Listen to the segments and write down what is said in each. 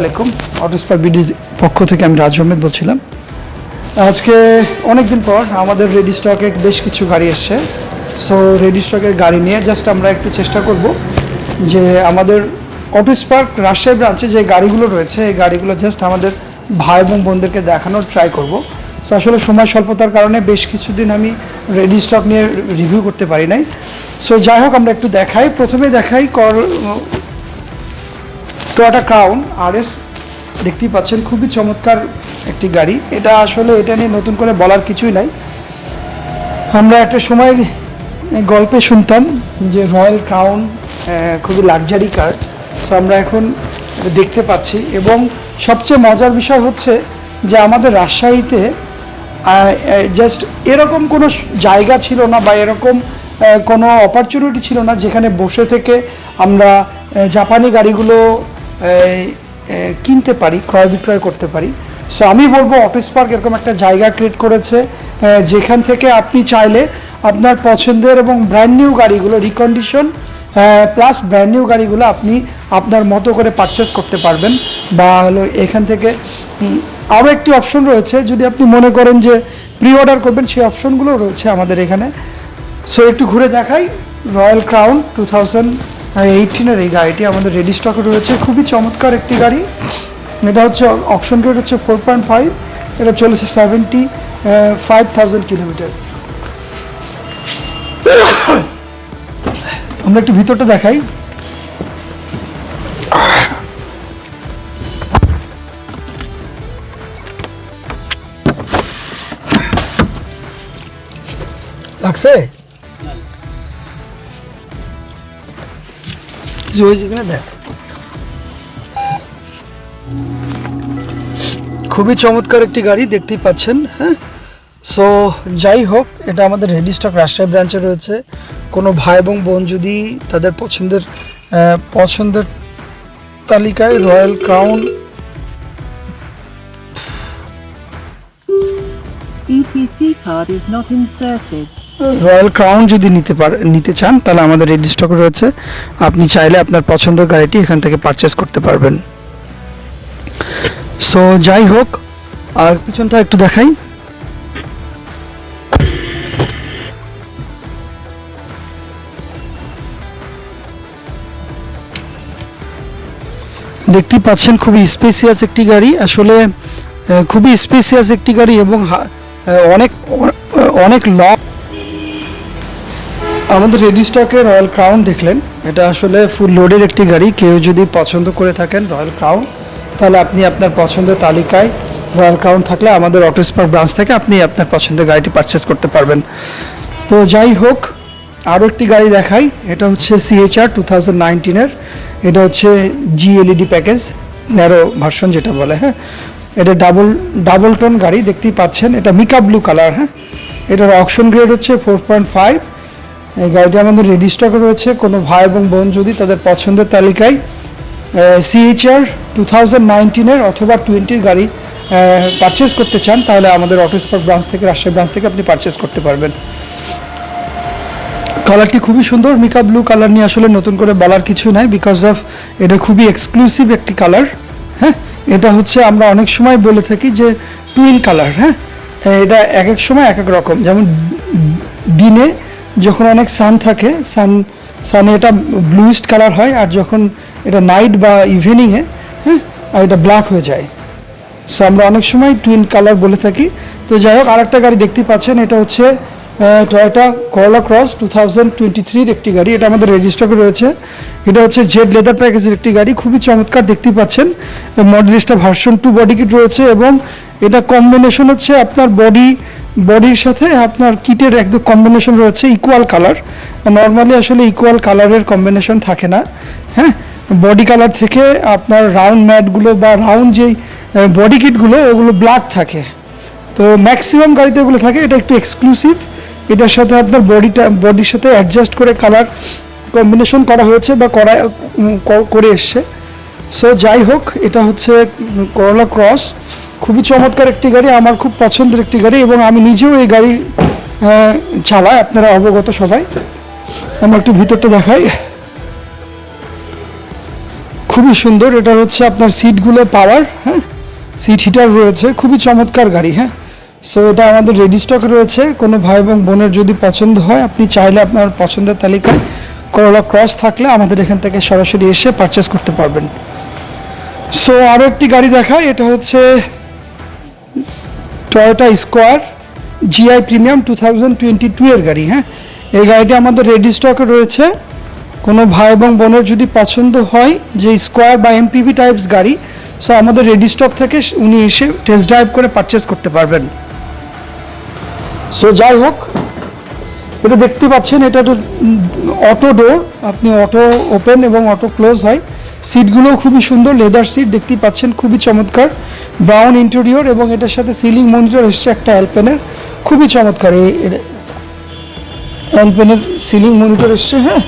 আলাইকুম। অটোস্পার বিডি পক্ষ থেকে আমি রাজ আহমেদ বলছিলাম। আজকে অনেক দিন পর আমাদের রেডি স্টকে বেশ কিছু গাড়ি এসছে। সো রেডি স্টকের গাড়ি নিয়ে জাস্ট আমরা একটু চেষ্টা করব যে আমাদের অটো স্পার্ক রাজশাহী ব্রাঞ্চে যে গাড়িগুলো রয়েছে, এই গাড়িগুলো জাস্ট আমাদের ভাই এবং বোনদেরকে দেখানোর ট্রাই করব। সো আসলে সময় স্বল্পতার কারণে বেশ কিছুদিন আমি রেডি স্টক নিয়ে রিভিউ করতে পারি নাই। সো যাই হোক, আমরা একটু দেখাই। প্রথমে দেখাই কর টয়োটা ক্রাউন আর এস দেখতেই পাচ্ছেন, খুবই চমৎকার একটি গাড়ি। এটা আসলে এটা নিয়ে নতুন করে বলার কিছুই নাই। আমরা একটা সময় গল্পে শুনতাম যে রয়্যাল ক্রাউন খুবই লাক্সারি কার সো আমরা এখন দেখতে পাচ্ছি। এবং সবচেয়ে মজার বিষয় হচ্ছে যে আমাদের রাজশাহীতে জাস্ট এরকম কোনো জায়গা ছিল না বা এরকম কোনো অপরচুনিটি ছিল না যেখানে বসে থেকে আমরা জাপানি গাড়িগুলো কিনতে পারি, ক্রয় বিক্রয় করতে পারি। সো আমি বলব অটো স্পার্ক এরকম একটা জায়গা ক্রিয়েট করেছে যেখান থেকে আপনি চাইলে আপনার পছন্দের এবং ব্র্যান্ড নিউ গাড়িগুলো রিকন্ডিশন প্লাস ব্র্যান্ড নিউ গাড়িগুলো আপনি আপনার মতো করে পারচেস করতে পারবেন। বা হলো এখান থেকে আরও একটি অপশন রয়েছে, যদি আপনি মনে করেন যে প্রি অর্ডার করবেন, সেই অপশনগুলো রয়েছে আমাদের এখানে। সো একটু ঘুরে দেখাই রয়্যাল ক্রাউন টু থাউজেন্ড এইটিনের এই গাড়িটি আমাদের রেডি স্টকে রয়েছে। খুবই চমৎকার একটি গাড়ি। এটা হচ্ছে অপশন রেট হচ্ছে ফোর পয়েন্ট ফাইভ এটা চলেছে সেভেন্টি ফাইভ থাউজেন্ড কিলোমিটার। আমরা একটু ভিতরটা দেখাই। লাগছে? কিছু হয়েছে কিনা দেখ। খুবই চমৎকার একটি গাড়ি দেখতেই পাচ্ছেন হ্যাঁ? সো যাই হোক, এটা আমাদের রেডি স্টক রাজশাহী ব্রাঞ্চে রয়েছে। কোনো ভাই এবং বোন যদি তাদের পছন্দের পছন্দের তালিকায় Royal Crown ETC card is not inserted. Royal Crown যদি নিতে পার, নিতে চান, তাহলে আমাদের রেডি স্টক রয়েছে। আপনি চাইলে আপনার পছন্দের গাড়িটি এখান থেকে পারচেস করতে পারবেন। সো যাই হোক, আর পিছনটা একটু দেখাই। দেখতেই পাচ্ছেন, খুবই স্পেসিয়াস একটি গাড়ি। আসলে খুবই স্পেসিয়াস একটি গাড়ি এবং অনেক অনেক লং আমাদের রেডি স্টকে রয়্যাল ক্রাউন দেখলেন। এটা আসলে ফুল লোডের একটি গাড়ি। কেউ যদি পছন্দ করে থাকেন রয়্যাল ক্রাউন তাহলে আপনি আপনার পছন্দের তালিকায় রয়্যাল ক্রাউন থাকলে আমাদের অটো স্পার্ক ব্রাঞ্চ থেকে আপনি আপনার পছন্দের গাড়িটি পারচেস করতে পারবেন। তো যাই হোক আরও একটি গাড়ি দেখাই। এটা হচ্ছে সিএচআর টু থাউজেন্ড নাইনটিনের এটা হচ্ছে জিএলইডি প্যাকেজ ন্যারো ভার্সন যেটা বলে হ্যাঁ? এটা ডাবল ডাবল টোন গাড়ি, দেখতেই পাচ্ছেন। এটা মিকা ব্লু কালার হ্যাঁ? এটার অকশন গ্রেড হচ্ছে ফোর পয়েন্ট ফাইভ এই গাড়িটি আমাদের রেডি স্টকে রয়েছে কোনো ভাই এবং বোন যদি তাদের পছন্দের তালিকায় সিএইচআর টু থাউজেন্ড নাইনটিনের অথবা টোয়েন্টির গাড়ি পারচেস করতে চান তাহলে আমাদের অটো স্পার্ক ব্রাঞ্চ থেকে রাজশাহী ব্রাঞ্চ থেকে আপনি পারচেস করতে পারবেন কালারটি খুবই সুন্দর মিকা ব্লু কালার নিয়ে আসলে নতুন করে বলার কিছু নাই বিকজ অফ এটা খুবই এক্সক্লুসিভ একটি কালার হ্যাঁ এটা হচ্ছে আমরা অনেক সময় বলে থাকি যে টুইন কালার হ্যাঁ এটা এক এক সময় এক এক রকম যেমন দিনে যখন অনেক সান থাকে সান সানে এটা ব্লুইস্ট কালার হয় আর যখন এটা নাইট বা ইভিনিংয়ে হ্যাঁ আর এটা ব্ল্যাক হয়ে যায়। সো আমরা অনেক সময় টুইন কালার বলে থাকি। তো যাই হোক, আরেকটা গাড়ি দেখতে পাচ্ছেন, এটা হচ্ছে টয়োটা করলা ক্রস টু থাউজেন্ড টোয়েন্টি থ্রির একটি গাড়ি, এটা আমাদের রেজিস্টারে রয়েছে। এটা হচ্ছে জেড লেদার প্যাকেজের একটি গাড়ি, খুবই চমৎকার দেখতে পাচ্ছেন। Modellista version two body kit রয়েছে এবং এটা কম্বিনেশন হচ্ছে আপনার বডি বডির সাথে আপনার কিটের একদম কম্বিনেশন রয়েছে ইকুয়াল কালার নর্মালি আসলে ইকুয়াল কালারের কম্বিনেশন থাকে না হ্যাঁ? বডি কালার থেকে আপনার রাউন্ড ম্যাটগুলো বা রাউন্ড যেই বডি কিটগুলো ওগুলো ব্ল্যাক থাকে। তো ম্যাক্সিমাম গাড়িতে ওগুলো থাকে, এটা একটু এক্সক্লুসিভ এটার সাথে আপনার বডিটা বডির সাথে অ্যাডজাস্ট করে কালার কম্বিনেশন করা হয়েছে বা করা করে এসছে। সো যাই হোক, এটা হচ্ছে করলা ক্রস খুবই চমৎকার একটি গাড়ি, আমার খুব পছন্দের একটি গাড়ি এবং আমি নিজেও এই গাড়ি চালাই, আপনারা অবগত সবাই। আমরা একটু ভিতরটা দেখাই। খুবই সুন্দর, এটা হচ্ছে আপনার সিটগুলো পাওয়ার হ্যাঁ? সিট হিটার রয়েছে, খুবই চমৎকার গাড়ি হ্যাঁ? সো এটা আমাদের রেডি স্টক রয়েছে, কোনো ভাই এবং বোনের যদি পছন্দ হয়, আপনি চাইলে আপনার পছন্দের তালিকায় করোলা ক্রস থাকলে আমাদের এখান থেকে সরাসরি এসে পারচেস করতে পারবেন। সো আরও একটি গাড়ি দেখায় এটা হচ্ছে Toyota Esquire GI premium two thousand twenty two এর গাড়ি হ্যাঁ? এই গাড়িটি আমাদের রেডি স্টকে রয়েছে। কোনো ভাই এবং বোনের যদি পছন্দ হয় যে স্কোয়ার বা এমপিভি টাইপস গাড়ি সো আমাদের রেডি স্টক থেকে উনি এসে টেস্ট ড্রাইভ করে পারচেস করতে পারবেন। সো যাই হোক, এটা দেখতে পাচ্ছেন, এটা অটো ডোর আপনি অটো ওপেন এবং অটো ক্লোজ হয়। সিটগুলোও খুবই সুন্দর লেদার সিট দেখতেই পাচ্ছেন, খুবই চমৎকার। ব্রাউন ইন্টেরিয়র এবং এটার সাথে সিলিং মনিটর এসছে একটা অ্যালপেনের খুবই চমৎকার। এই অ্যালপেনের সিলিং মনিটর এসছে হ্যাঁ।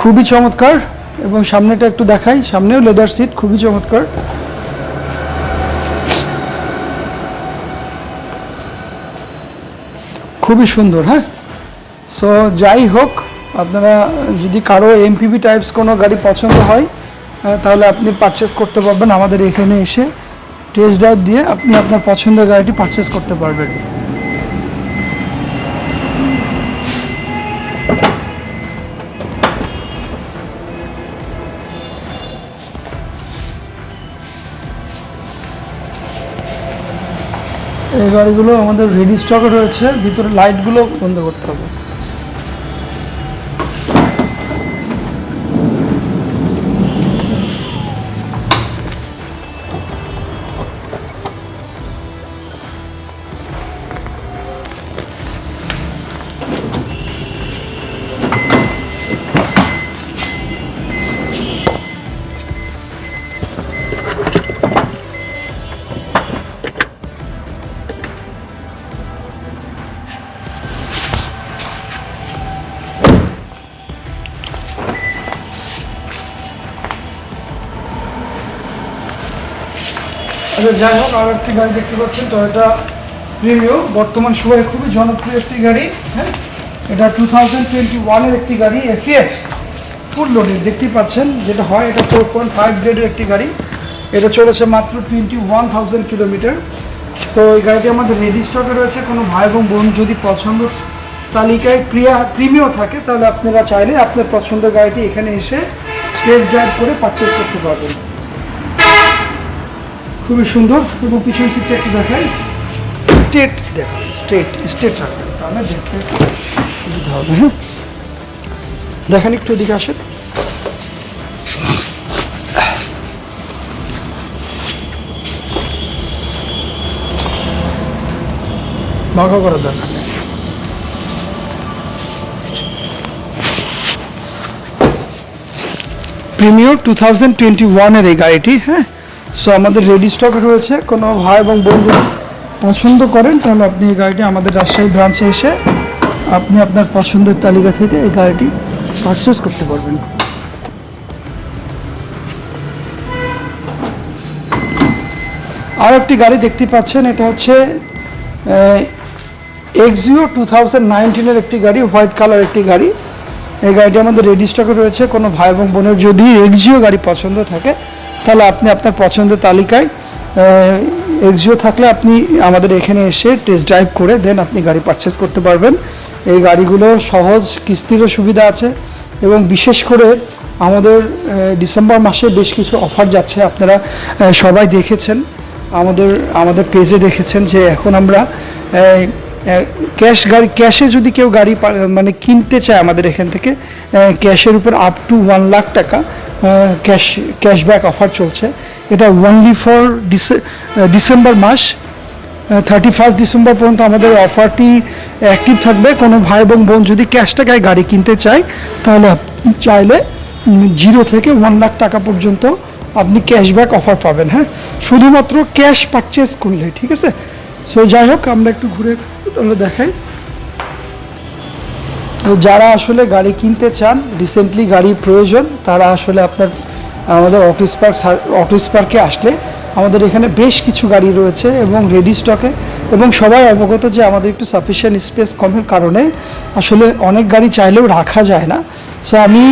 খুবই চমৎকার এবং সামনেটা একটু দেখাই, সামনেও লেদার সিট খুবই চমৎকার। খুবই সুন্দর হ্যাঁ? সো যাই হোক, আপনারা যদি কারও এমপিবি টাইপস কোনো গাড়ি পছন্দ হয় তাহলে আপনি পারচেস করতে পারবেন আমাদের এখানে এসে টেস্ট ড্রাইভ দিয়ে আপনি আপনার পছন্দের গাড়িটি পারচেস করতে পারবেন। এই গাড়িগুলো আমাদের রেডি স্টকে রয়েছে ভিতরে লাইটগুলো বন্ধ করতে হবে। আচ্ছা যাই হোক, আর একটি গাড়ি দেখতে পাচ্ছেন টয়োটা প্রিমিও বর্তমান সময়ে খুবই জনপ্রিয় একটি গাড়ি হ্যাঁ? এটা টু থাউজেন্ড টোয়েন্টি ওয়ানের একটি গাড়ি এফিএক্স ফুল লোডেড দেখতেই পাচ্ছেন, যেটা হয়, এটা ফোর পয়েন্ট ফাইভ গ্রেডের একটি গাড়ি। এটা চলেছে মাত্র টোয়েন্টি ওয়ান থাউজেন্ড কিলোমিটার তো এই গাড়িটি আমাদের রেডি স্টকে রয়েছে, কোনো ভাই এবং বোন যদি পছন্দ তালিকায় প্রিয়া প্রিমিও থাকে, তাহলে আপনারা চাইলে আপনার পছন্দের গাড়িটি এখানে এসে টেস্ট ড্রাইভ করে পারচেস করতে পারবেন। খুবই সুন্দর এবং পিছন সিটটা একটু দেখাই। স্টেট দেখো স্টেট স্টেট রাখবেন হবে হ্যাঁ? দেখেন একটু এদিকে আসেন। বাঘা করার দরকার নেই। প্রিমিও টু থাউজেন্ড টোয়েন্টি ওয়ানের এই গাড়িটি হ্যাঁ? সো আমাদের রেডি স্টক রয়েছে। কোনো ভাই এবং বোন যদি পছন্দ করেন, তাহলে আপনি এই গাড়িটি আমাদের রাজশাহী ব্রাঞ্চে এসে আপনি আপনার পছন্দের তালিকা থেকে এই গাড়িটি পারচেস করতে পারবেন। আর একটি গাড়ি দেখতে পাচ্ছেন, এটা হচ্ছে এক্সিও টু থাউজেন্ড নাইনটিনের একটি গাড়ি, হোয়াইট কালার একটি গাড়ি। এই গাড়িটি আমাদের রেডি স্টকে রয়েছে। কোনো ভাই এবং বোনের যদি এক্সিও গাড়ি পছন্দ থাকে তাহলে আপনি আপনার পছন্দের তালিকায় এক্সিও থাকলে আপনি আমাদের এখানে এসে টেস্ট ড্রাইভ করে দেন আপনি গাড়ি পারচেস করতে পারবেন। এই গাড়িগুলো সহজ, কিস্তিরও সুবিধা আছে এবং বিশেষ করে আমাদের ডিসেম্বর মাসে বেশ কিছু অফার যাচ্ছে, আপনারা সবাই দেখেছেন। আমাদের আমাদের পেজে দেখেছেন যে এখন আমরা ক্যাশ গাড়ি, ক্যাশে যদি কেউ গাড়ি মানে কিনতে চায় আমাদের এখান থেকে ক্যাশের উপর আপ টু ওয়ান লাখ টাকা ক্যাশ ক্যাশব্যাক অফার চলছে। এটা ওনলি ফর ডিসেম্বর মাস। থার্টি ফার্স্ট ডিসেম্বর পর্যন্ত আমাদের অফারটি অ্যাক্টিভ থাকবে। কোনো ভাই এবং বোন যদি ক্যাশ টাকায় গাড়ি কিনতে চায়, তাহলে আপনি চাইলে জিরো থেকে ওয়ান লাখ টাকা পর্যন্ত আপনি ক্যাশব্যাক অফার পাবেন হ্যাঁ? শুধুমাত্র ক্যাশ পারচেস করলে, ঠিক আছে? সো যাই হোক, আমরা একটু ঘুরে তাহলে দেখাই। তো যারা আসলে গাড়ি কিনতে চান রিসেন্টলি গাড়ির প্রয়োজন, তারা আসলে আপনার, আমাদের অটো স্পার্ক অটো স্পার্কে আসলে আমাদের এখানে বেশ কিছু গাড়ি রয়েছে এবং রেডি স্টকে এবং সবাই অবগত যে আমাদের একটু সাফিসিয়েন্ট স্পেস কমের কারণে আসলে অনেক গাড়ি চাইলেও রাখা যায় না। সো আমি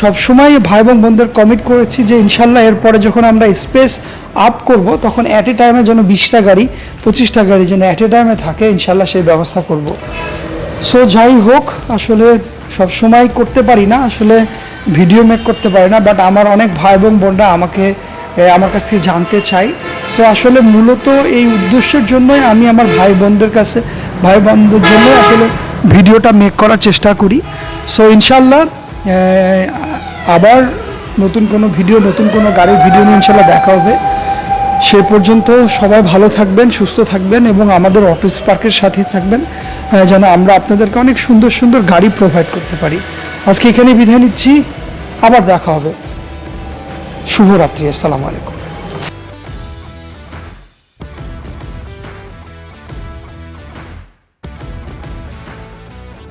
সবসময় ভাই এবং বোনদের কমিট করেছি যে ইনশাল্লাহ এরপরে যখন আমরা স্পেস আপ করব, তখন অ্যাট এ টাইমে যেন বিশটা গাড়ি, পঁচিশটা গাড়ি যেন অ্যাট এ টাইমে থাকে, ইনশাল্লাহ সেই ব্যবস্থা করব। সো যাই হোক, আসলে সব সময় করতে পারি না, আসলে ভিডিও মেক করতে পারি না বাট আমার অনেক ভাই এবং বোনরা আমাকে আমার কাছ থেকে জানতে চাই। সো আসলে মূলত এই উদ্দেশ্যের জন্যই আমি আমার ভাই বোনদের কাছে, ভাই বোনদের জন্য আসলে ভিডিওটা মেক করার চেষ্টা করি। সো ইনশাল্লাহ আবার নতুন কোনো ভিডিও, নতুন কোনো গাড়ির ভিডিও নিয়ে ইনশাল্লাহ দেখা হবে। সে পর্যন্ত সবাই ভালো থাকবেন, সুস্থ থাকবেন এবং আমাদের অটো স্পার্কের সাথে থাকবেন। যেন আমরা আপনাদেরকে অনেক সুন্দর সুন্দর গাড়ি প্রোভাইড করতে পারি। আজকে এখানে বিদায় নিচ্ছি। আবার দেখা হবে। শুভরাত্রি, আসসালামু আলাইকুম।